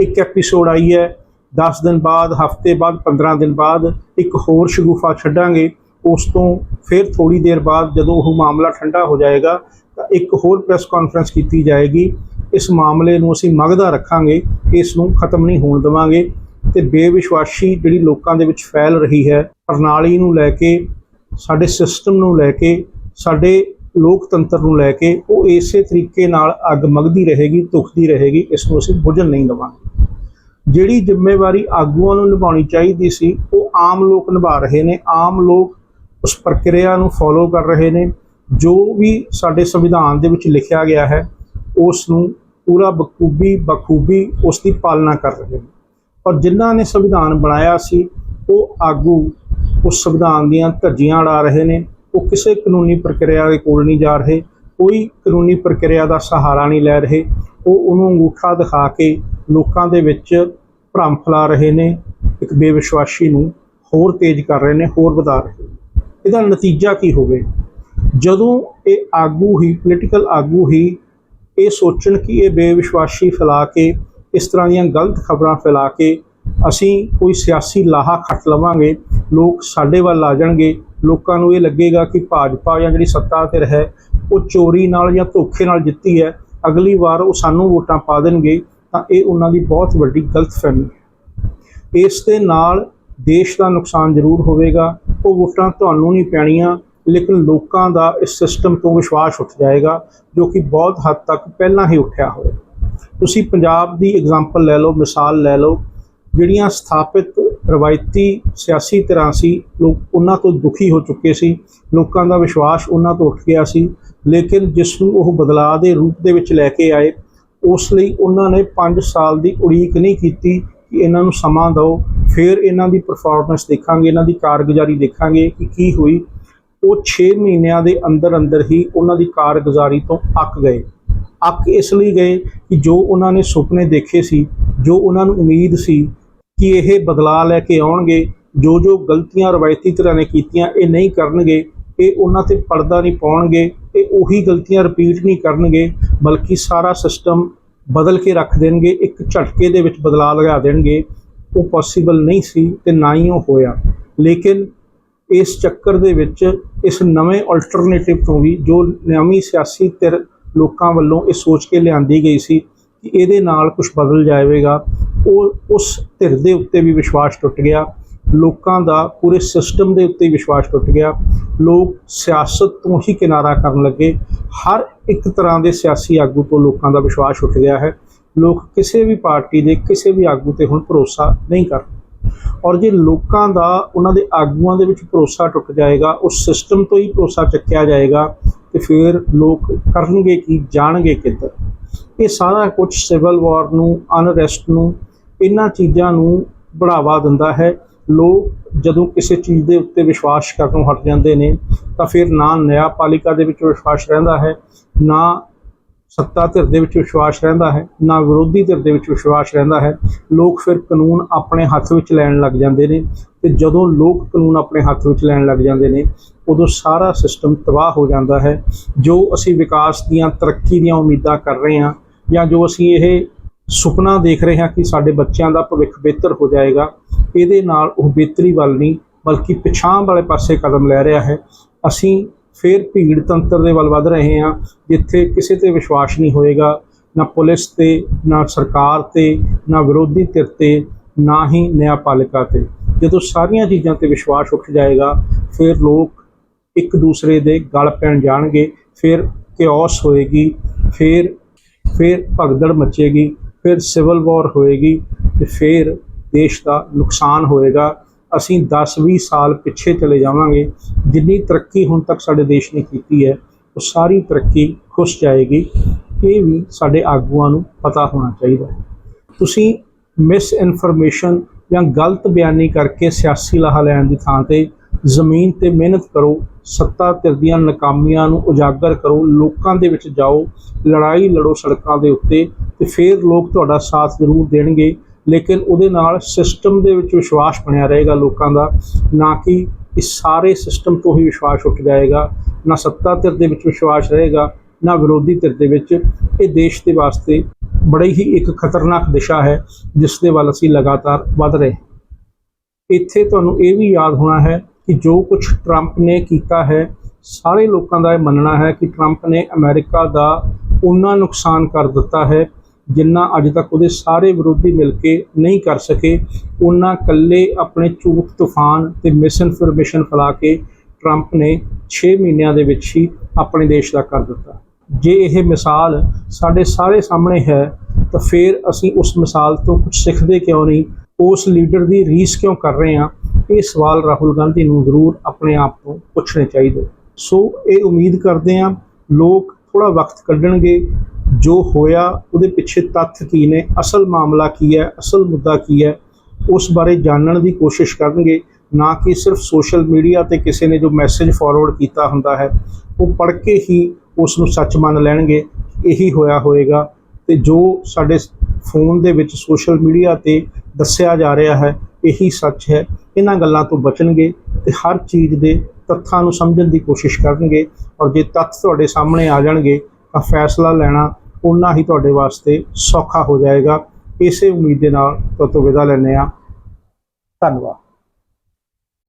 ਇੱਕ ਐਪੀਸੋਡ ਆਈ ਹੈ। 10 ਦਿਨ ਬਾਅਦ, ਹਫ਼ਤੇ ਬਾਅਦ 15 ਦਿਨ ਬਾਅਦ ਇੱਕ ਹੋਰ ਸ਼ਗੂਫਾ ਛੱਡਾਂਗੇ। ਉਸ ਤੋਂ ਫਿਰ ਥੋੜੀ ਦੇਰ ਬਾਅਦ ਜਦੋਂ ਉਹ ਮਾਮਲਾ ਠੰਡਾ ਹੋ ਜਾਏਗਾ ਇੱਕ ਹੋਰ ਪ੍ਰੈਸ ਕਾਨਫਰੰਸ ਕੀਤੀ ਜਾਏਗੀ। ਇਸ ਮਾਮਲੇ ਨੂੰ ਅਸੀਂ ਮਗਦਾ ਰੱਖਾਂਗੇ, ਇਸ ਨੂੰ ਖਤਮ ਨਹੀਂ ਹੋਣ ਦੇਵਾਂਗੇ ਤੇ ਬੇਵਿਸ਼ਵਾਸੀ ਜਿਹੜੀ ਲੋਕਾਂ ਦੇ ਵਿੱਚ ਫੈਲ ਰਹੀ ਹੈ, ਪ੍ਰਣਾਲੀ ਨੂੰ ਲੈ ਕੇ, ਸਾਡੇ ਸਿਸਟਮ ਨੂੰ ਲੈ ਕੇ, ਸਾਡੇ ਲੋਕਤੰਤਰ ਨੂੰ ਲੈ ਕੇ, ਉਹ ਇਸੇ ਤਰੀਕੇ ਨਾਲ ਅੱਗ ਮਗਦੀ ਰਹੇਗੀ, ਧੁਖਦੀ ਰਹੇਗੀ, ਇਸ ਨੂੰ ਅਸੀਂ ਬੁਝਣ ਨਹੀਂ ਦੇਵਾਂਗੇ। ਜਿਹੜੀ ਜ਼ਿੰਮੇਵਾਰੀ ਆਗੂਆਂ ਨੂੰ ਨਿਭਾਉਣੀ ਚਾਹੀਦੀ ਸੀ, ਉਹ ਆਮ ਲੋਕ ਨਿਭਾ ਰਹੇ ਨੇ, ਆਮ ਲੋਕ ਉਸ ਪ੍ਰਕਿਰਿਆ ਨੂੰ ਫੋਲੋ ਕਰ ਰਹੇ ਨੇ। ਜੋ ਵੀ ਸਾਡੇ ਸੰਵਿਧਾਨ ਦੇ ਵਿੱਚ ਲਿਖਿਆ ਗਿਆ ਹੈ, ਉਸ ਨੂੰ ਪੂਰਾ ਬਖੂਬੀ ਬਖੂਬੀ ਉਸ ਦੀ ਪਾਲਣਾ ਕਰ ਰਹੇ ਨੇ। ਪਰ ਜਿਨ੍ਹਾਂ ਨੇ ਸੰਵਿਧਾਨ ਬਣਾਇਆ ਸੀ, ਉਹ ਆਗੂ ਉਸ ਸੰਵਿਧਾਨ ਦੀਆਂ ਧੱਜੀਆਂ ਉਡਾ ਰਹੇ ਨੇ। ਉਹ ਕਿਸੇ ਕਾਨੂੰਨੀ ਪ੍ਰਕਿਰਿਆ ਦੇ ਕੋਲ ਨਹੀਂ ਜਾ ਰਹੇ, ਕੋਈ ਕਾਨੂੰਨੀ ਪ੍ਰਕਿਰਿਆ ਦਾ ਸਹਾਰਾ ਨਹੀਂ ਲੈ ਰਹੇ। ਉਹ ਉਹਨੂੰ ਅੰਗੂਠਾ ਦਿਖਾ ਕੇ ਲੋਕਾਂ ਦੇ ਵਿੱਚ ਭਰਮ ਫੈਲਾ ਰਹੇ ਨੇ, ਇੱਕ ਬੇਵਿਸ਼ਵਾਸੀ ਨੂੰ ਹੋਰ ਤੇਜ਼ ਕਰ ਰਹੇ ਨੇ, ਹੋਰ ਵਧਾ ਰਹੇ ਨੇ। ਇਹਦਾ ਨਤੀਜਾ ਕੀ ਹੋਵੇ? ਜਦੋਂ ਇਹ ਆਗੂ ਹੀ ਪੋਲੀਟੀਕਲ ਆਗੂ ਹੀ ਇਹ ਸੋਚਣ ਕਿ ਇਹ ਬੇਵਿਸ਼ਵਾਸੀ ਫੈਲਾ ਕੇ, ਇਸ ਤਰ੍ਹਾਂ ਦੀਆਂ ਗਲਤ ਖਬਰਾਂ ਫੈਲਾ ਕੇ ਅਸੀਂ ਕੋਈ ਸਿਆਸੀ ਲਾਹਾ ਖੱਟ ਲਵਾਂਗੇ, ਲੋਕ ਸਾਡੇ ਵੱਲ ਆ ਜਾਣਗੇ, ਲੋਕਾਂ ਨੂੰ ਇਹ ਲੱਗੇਗਾ ਕਿ ਭਾਜਪਾ ਜਾਂ ਜਿਹੜੀ ਸੱਤਾ ਤੇ ਹੈ ਉਹ ਚੋਰੀ ਨਾਲ ਜਾਂ ਧੋਖੇ ਨਾਲ ਜਿੱਤੀ ਹੈ, ਅਗਲੀ ਵਾਰ ਉਹ ਸਾਨੂੰ ਵੋਟਾਂ ਪਾ ਦੇਣਗੇ, ਤਾਂ ਇਹ ਉਹਨਾਂ ਦੀ ਬਹੁਤ ਵੱਡੀ ਗਲਤਫਹਿਮੀ ਹੈ। ਇਸ ਦੇ ਨਾਲ ਦੇਸ਼ ਦਾ ਨੁਕਸਾਨ ਜ਼ਰੂਰ ਹੋਵੇਗਾ, ਉਹ ਵੋਟਾਂ ਤੁਹਾਨੂੰ ਨਹੀਂ ਪੈਣੀਆਂ ਲੇਕਿਨ ਲੋਕਾਂ ਦਾ ਇਸ ਸਿਸਟਮ ਤੋਂ ਵਿਸ਼ਵਾਸ ਉੱਠ ਜਾਏਗਾ, ਜੋ ਕਿ ਬਹੁਤ ਹੱਦ ਤੱਕ ਪਹਿਲਾਂ ਹੀ ਉੱਠਿਆ ਹੋਇਆ ਤੁਸੀਂ ਪੰਜਾਬ ਦੀ ਐਗਜ਼ਾਮਪਲ ਲੈ ਲਓ, ਮਿਸਾਲ ਲੈ ਲਓ, ਜਿਹੜੀਆਂ ਸਥਾਪਿਤ ਰਵਾਇਤੀ ਸਿਆਸੀ ਧਿਰਾਂ ਸੀ, ਲੋਕ ਉਹਨਾਂ ਤੋਂ ਦੁਖੀ ਹੋ ਚੁੱਕੇ ਸੀ, ਲੋਕਾਂ ਦਾ ਵਿਸ਼ਵਾਸ ਉਹਨਾਂ ਤੋਂ ਉੱਠ ਗਿਆ ਸੀ, ਲੇਕਿਨ ਜਿਸ ਨੂੰ ਉਹ ਬਦਲਾਅ ਦੇ ਰੂਪ ਦੇ ਵਿੱਚ ਲੈ ਕੇ ਆਏ, ਉਸ ਲਈ ਉਹਨਾਂ ਨੇ 5 ਸਾਲ ਦੀ ਉਡੀਕ ਨਹੀਂ ਕੀਤੀ ਕਿ ਇਹਨਾਂ ਨੂੰ ਸਮਾਂ ਦਿਓ। ਫਿਰ ਇਹਨਾਂ ਦੀ ਪਰਫਾਰਮੈਂਸ ਦੇਖਾਂਗੇ, ਇਹਨਾਂ ਦੀ ਕਾਰਗੁਜ਼ਾਰੀ ਦੇਖਾਂਗੇ ਕਿ ਕੀ ਹੋਈ। ਉਹ 6 ਮਹੀਨਿਆਂ ਦੇ ਅੰਦਰ ਅੰਦਰ ਹੀ ਉਹਨਾਂ ਦੀ ਕਾਰਗੁਜ਼ਾਰੀ ਤੋਂ ਅੱਕ ਗਏ। ਅੱਕ ਇਸ ਲਈ ਗਏ ਕਿ ਜੋ ਉਹਨਾਂ ਨੇ ਸੁਪਨੇ ਦੇਖੇ ਸੀ, ਜੋ ਉਹਨਾਂ ਨੂੰ ਉਮੀਦ ਸੀ ਕਿ ਇਹ ਬਦਲਾਅ ਲੈ ਕੇ ਆਉਣਗੇ, ਜੋ ਜੋ ਗਲਤੀਆਂ ਰਵਾਇਤੀ ਤਰ੍ਹਾਂ ਨੇ ਕੀਤੀਆਂ, ਇਹ ਨਹੀਂ ਕਰਨਗੇ, ਇਹ ਉਹਨਾਂ ਤੇ ਪਰਦਾ ਨਹੀਂ ਪਾਉਣਗੇ, ਇਹ ਉਹੀ ਗਲਤੀਆਂ ਰਿਪੀਟ ਨਹੀਂ ਕਰਨਗੇ, ਬਲਕਿ ਸਾਰਾ ਸਿਸਟਮ ਬਦਲ ਕੇ ਰੱਖ ਦੇਣਗੇ, ਇੱਕ ਝਟਕੇ ਦੇ ਵਿੱਚ ਬਦਲਾਅ ਲਗਾ ਦੇਣਗੇ। ਉਹ ਪੋਸੀਬਲ ਨਹੀਂ ਸੀ ਤੇ ਨਾ ਹੀ ਉਹ ਹੋਇਆ। ਲੇਕਿਨ ਇਸ ਚੱਕਰ ਦੇ ਵਿੱਚ ਇਸ ਨਵੇਂ ਅਲਟਰਨੇਟਿਵ ਤੋਂ ਵੀ ਜੋ ਨਵੀਂ ਸਿਆਸੀ ਧਿਰ ਲੋਕਾਂ ਵੱਲੋਂ ਇਹ ਸੋਚ ਕੇ ਲਿਆਂਦੀ ਗਈ ਸੀ ਕਿ ਇਹਦੇ ਨਾਲ ਕੁਝ ਬਦਲ ਜਾਵੇਗਾ, ਉਹ ਉਸ ਧਿਰ ਦੇ ਉੱਤੇ ਵੀ ਵਿਸ਼ਵਾਸ ਟੁੱਟ ਗਿਆ, ਲੋਕਾਂ ਦਾ ਪੂਰੇ ਸਿਸਟਮ ਦੇ ਉੱਤੇ ਵਿਸ਼ਵਾਸ ਟੁੱਟ ਗਿਆ, ਲੋਕ ਸਿਆਸਤ ਤੋਂ ਹੀ ਕਿਨਾਰਾ ਕਰਨ ਲੱਗੇ, ਹਰ ਇੱਕ ਤਰ੍ਹਾਂ ਦੇ ਸਿਆਸੀ ਆਗੂ ਤੋਂ ਲੋਕਾਂ ਦਾ ਵਿਸ਼ਵਾਸ ਉੱਠ ਗਿਆ ਹੈ, ਲੋਕ ਕਿਸੇ ਵੀ ਪਾਰਟੀ ਦੇ ਕਿਸੇ ਵੀ ਆਗੂ ਤੇ ਹੁਣ ਭਰੋਸਾ ਨਹੀਂ ਕਰਦੇ ਔਰ ਜੇ ਲੋਕਾਂ ਦਾ ਉਹਨਾਂ ਦੇ ਆਗੂਆਂ ਦੇ ਵਿੱਚ ਭਰੋਸਾ ਟੁੱਟ ਜਾਏਗਾ, ਉਸ ਸਿਸਟਮ ਤੋਂ ਹੀ ਭਰੋਸਾ ਚੱਕਿਆ ਜਾਏਗਾ ਤੇ ਫਿਰ ਲੋਕ ਕਰਨਗੇ ਕੀ, ਜਾਣਗੇ ਕਿੱਧਰ? ਇਹ ਸਾਰਾ ਕੁਝ ਸਿਵਲ ਵਾਰ ਨੂੰ ਅਨਰੈਸਟ ਨੂੰ, ਇਹਨਾਂ ਚੀਜ਼ਾਂ ਨੂੰ ਬੜਾਵਾ ਦਿੰਦਾ ਹੈ। ਲੋਕ ਜਦੋਂ ਕਿਸੇ ਚੀਜ਼ ਦੇ ਉੱਤੇ ਵਿਸ਼ਵਾਸ ਕਰਨੋਂ ਹਟ ਜਾਂਦੇ ਨੇ, ਤਾਂ ਫਿਰ ਨਾ ਨਿਆਂਪਾਲਿਕਾ ਦੇ ਵਿੱਚ ਵਿਸ਼ਵਾਸ ਰਹਿੰਦਾ ਹੈ, ਨਾ ਸੱਤਾ ਧਿਰ ਦੇ ਵਿੱਚ ਵਿਸ਼ਵਾਸ ਰਹਿੰਦਾ ਹੈ, ਨਾ ਵਿਰੋਧੀ ਧਿਰ ਦੇ ਵਿੱਚ ਵਿਸ਼ਵਾਸ ਰਹਿੰਦਾ ਹੈ। ਲੋਕ ਫਿਰ ਕਾਨੂੰਨ ਆਪਣੇ ਹੱਥ ਵਿੱਚ ਲੈਣ ਲੱਗ ਜਾਂਦੇ ਨੇ ਤੇ ਜਦੋਂ ਲੋਕ ਕਾਨੂੰਨ ਆਪਣੇ ਹੱਥ ਵਿੱਚ ਲੈਣ ਲੱਗ ਜਾਂਦੇ ਨੇ, ਉਦੋਂ ਸਾਰਾ ਸਿਸਟਮ ਤਬਾਹ ਹੋ ਜਾਂਦਾ ਹੈ। ਜੋ ਅਸੀਂ ਵਿਕਾਸ ਦੀਆਂ, ਤਰੱਕੀ ਦੀਆਂ ਉਮੀਦਾਂ ਕਰ ਰਹੇ ਹਾਂ ਜਾਂ ਜੋ ਅਸੀਂ ਇਹ ਸੁਪਨਾ ਦੇਖ ਰਹੇ ਹਾਂ ਕਿ ਸਾਡੇ ਬੱਚਿਆਂ ਦਾ ਭਵਿੱਖ ਬਿਹਤਰ ਹੋ ਜਾਏਗਾ, ਇਹਦੇ ਨਾਲ ਉਹ ਬਿਹਤਰੀ ਵੱਲ ਨਹੀਂ, ਬਲਕਿ ਪਿਛਾਂਹ ਵਾਲੇ ਪਾਸੇ ਕਦਮ ਲੈ ਰਿਹਾ ਹੈ। ਅਸੀਂ ਫਿਰ ਭੀੜ ਤੰਤਰ ਦੇ ਵੱਲ ਵੱਧ ਰਹੇ ਹਾਂ, ਜਿੱਥੇ ਕਿਸੇ ਤੇ ਵਿਸ਼ਵਾਸ ਨਹੀਂ ਹੋਏਗਾ, ਨਾ ਪੁਲਿਸ ਤੇ, ਨਾ ਸਰਕਾਰ ਤੇ, ਨਾ ਵਿਰੋਧੀ ਧਿਰ ਤੇ, ਨਾ ਹੀ ਨਿਆਂਪਾਲਿਕਾ ਤੇ। ਜਦੋਂ ਸਾਰੀਆਂ ਚੀਜ਼ਾਂ ਤੇ ਵਿਸ਼ਵਾਸ ਉੱਠ ਜਾਏਗਾ, ਫਿਰ ਲੋਕ ਇੱਕ ਦੂਸਰੇ ਦੇ ਗਲ ਪੈਣ ਜਾਣਗੇ, ਫਿਰ ਕਿਓਸ ਹੋਏਗੀ, ਫਿਰ ਫਿਰ ਭਗਦੜ ਮਚੇਗੀ, ਫਿਰ ਸਿਵਲ ਵਾਰ ਹੋਏਗੀ ਤੇ ਫਿਰ ਦੇਸ਼ ਦਾ ਨੁਕਸਾਨ ਹੋਏਗਾ। ਅਸੀਂ 10-20 ਸਾਲ ਪਿੱਛੇ ਚਲੇ ਜਾਵਾਂਗੇ। ਜਿੰਨੀ ਤਰੱਕੀ ਹੁਣ ਤੱਕ ਸਾਡੇ ਦੇਸ਼ ਨੇ ਕੀਤੀ ਹੈ, ਉਹ ਸਾਰੀ ਤਰੱਕੀ ਖੁਸ਼ ਜਾਏਗੀ। ਇਹ ਵੀ ਸਾਡੇ ਆਗੂਆਂ ਨੂੰ ਪਤਾ ਹੋਣਾ ਚਾਹੀਦਾ ਹੈ। ਤੁਸੀਂ ਮਿਸ ਇਨਫੋਰਮੇਸ਼ਨ ਜਾਂ ਗਲਤ ਬਿਆਨੀ ਕਰਕੇ ਸਿਆਸੀ ਲਾਹਾ ਲੈਣ ਦੀ ਥਾਂ ਤੇ ਜ਼ਮੀਨ ਤੇ ਮਿਹਨਤ ਕਰੋ, ਸੱਤਾ ਧਿਰ ਦੀਆਂ ਨਾਕਾਮੀਆਂ ਨੂੰ ਉਜਾਗਰ ਕਰੋ, ਲੋਕਾਂ ਦੇ ਵਿੱਚ ਜਾਓ, ਲੜਾਈ ਲੜੋ ਸੜਕਾਂ ਦੇ ਉੱਤੇ ਤੇ ਫਿਰ ਲੋਕ ਤੁਹਾਡਾ ਸਾਥ ਜ਼ਰੂਰ ਦੇਣਗੇ। ਲੇਕਿਨ ਉਹਦੇ ਨਾਲ ਸਿਸਟਮ ਦੇ ਵਿੱਚ ਵਿਸ਼ਵਾਸ ਬਣਿਆ ਰਹੇਗਾ ਲੋਕਾਂ ਦਾ, ਨਾ ਕਿ ਇਸ ਸਾਰੇ ਸਿਸਟਮ ਤੋਂ ਹੀ ਵਿਸ਼ਵਾਸ ਉੱਠ ਜਾਏਗਾ, ਨਾ ਸੱਤਾ ਧਿਰ ਦੇ ਵਿੱਚ ਵਿਸ਼ਵਾਸ ਰਹੇਗਾ, ਨਾ ਵਿਰੋਧੀ ਧਿਰ ਦੇ ਵਿੱਚ ਇਹ ਦੇਸ਼ ਦੇ ਵਾਸਤੇ ਬੜੀ ਹੀ ਇੱਕ ਖਤਰਨਾਕ ਦਿਸ਼ਾ ਹੈ, ਜਿਸ ਦੇ ਵੱਲ ਅਸੀਂ ਲਗਾਤਾਰ ਵੱਧ ਰਹੇ ਹਾਂ। ਇੱਥੇ ਤੁਹਾਨੂੰ ਇਹ ਵੀ ਯਾਦ ਹੋਣਾ ਹੈ ਕਿ ਜੋ ਕੁਝ ਟਰੰਪ ਨੇ ਕੀਤਾ ਹੈ, ਸਾਰੇ ਲੋਕਾਂ ਦਾ ਇਹ ਮੰਨਣਾ ਹੈ ਕਿ ਟਰੰਪ ਨੇ ਅਮਰੀਕਾ ਦਾ ਉਹਨਾਂ ਨੁਕਸਾਨ ਕਰ ਦਿੱਤਾ ਹੈ ਜਿੰਨਾ ਅੱਜ ਤੱਕ ਉਹਦੇ ਸਾਰੇ ਵਿਰੋਧੀ ਮਿਲ ਕੇ ਨਹੀਂ ਕਰ ਸਕੇ, ਉਹਨਾਂ ਇਕੱਲੇ ਆਪਣੇ ਝੂਠ, ਤੂਫਾਨ ਤੇ ਮਿਸਇਨਫੋਰਮੇਸ਼ਨ ਫੈਲਾ ਕੇ ਟਰੰਪ ਨੇ 6 ਮਹੀਨਿਆਂ ਦੇ ਵਿੱਚ ਹੀ ਆਪਣੇ ਦੇਸ਼ ਦਾ ਕਰ ਦਿੱਤਾ। ਜੇ ਇਹ ਮਿਸਾਲ ਸਾਡੇ ਸਾਰੇ ਸਾਹਮਣੇ ਹੈ, ਤਾਂ ਫਿਰ ਅਸੀਂ ਉਸ ਮਿਸਾਲ ਤੋਂ ਕੁਝ ਸਿੱਖਦੇ ਕਿਉਂ ਨਹੀਂ? ਉਸ ਲੀਡਰ ਦੀ ਰੀਸ ਕਿਉਂ ਕਰ ਰਹੇ ਹਾਂ? ਇਹ ਸਵਾਲ ਰਾਹੁਲ ਗਾਂਧੀ ਨੂੰ ਜ਼ਰੂਰ ਆਪਣੇ ਆਪ ਤੋਂ ਪੁੱਛਣੇ ਚਾਹੀਦੇ। ਸੋ ਇਹ ਉਮੀਦ ਕਰਦੇ ਹਾਂ ਲੋਕ ਥੋੜਾ ਵਕਤ ਕੱਢਣਗੇ ਜੋ ਹੋਇਆ, ਉਹਦੇ ਪਿੱਛੇ ਤੱਥ ਕੀ ਨੇ? ਅਸਲ ਮਾਮਲਾ ਕੀ ਹੈ? ਅਸਲ ਮੁੱਦਾ ਕੀ ਹੈ? ਉਸ ਬਾਰੇ ਜਾਣਨ ਦੀ ਕੋਸ਼ਿਸ਼ ਕਰਨਗੇ। ਨਾ ਕਿ ਸਿਰਫ ਸੋਸ਼ਲ ਮੀਡੀਆ ਤੇ ਕਿਸੇ ਨੇ ਜੋ ਮੈਸੇਜ ਫਾਰਵਰਡ ਕੀਤਾ ਹੁੰਦਾ ਹੈ, ਉਹ ਪੜ੍ਹ ਕੇ ਹੀ ਉਸ ਨੂੰ ਸੱਚ ਮੰਨ ਲੈਣਗੇ। ਇਹੀ ਹੋਇਆ ਹੋਵੇਗਾ ਤੇ ਜੋ ਸਾਡੇ ਫੋਨ ਦੇ ਵਿੱਚ ਸੋਸ਼ਲ ਮੀਡੀਆ ਤੇ ਦੱਸਿਆ ਜਾ ਰਿਹਾ ਹੈ, ਇਹੀ ਸੱਚ ਹੈ। ਇਹਨਾਂ ਗੱਲਾਂ ਤੋਂ ਬਚਣਗੇ ਤੇ ਹਰ ਚੀਜ਼ ਦੇ ਤੱਥਾਂ ਨੂੰ ਸਮਝਣ ਦੀ ਕੋਸ਼ਿਸ਼ ਕਰਨਗੇ। ਔਰ ਜੇ ਤੱਥ ਤੁਹਾਡੇ ਸਾਹਮਣੇ ਆ ਜਾਣਗੇ, ਤਾਂ ਫੈਸਲਾ ਲੈਣਾ ਉਨਾ ਹੀ ਤੁਹਾਡੇ ਵਾਸਤੇ ਸੌਖਾ ਹੋ ਜਾਏਗਾ। ਇਸੇ ਉਮੀਦ ਦੇ ਨਾਲ ਤੁਹਾਡੇ ਵਿਦਾ ਲੈਂਦੇ ਹਾਂ। ਧੰਨਵਾਦ।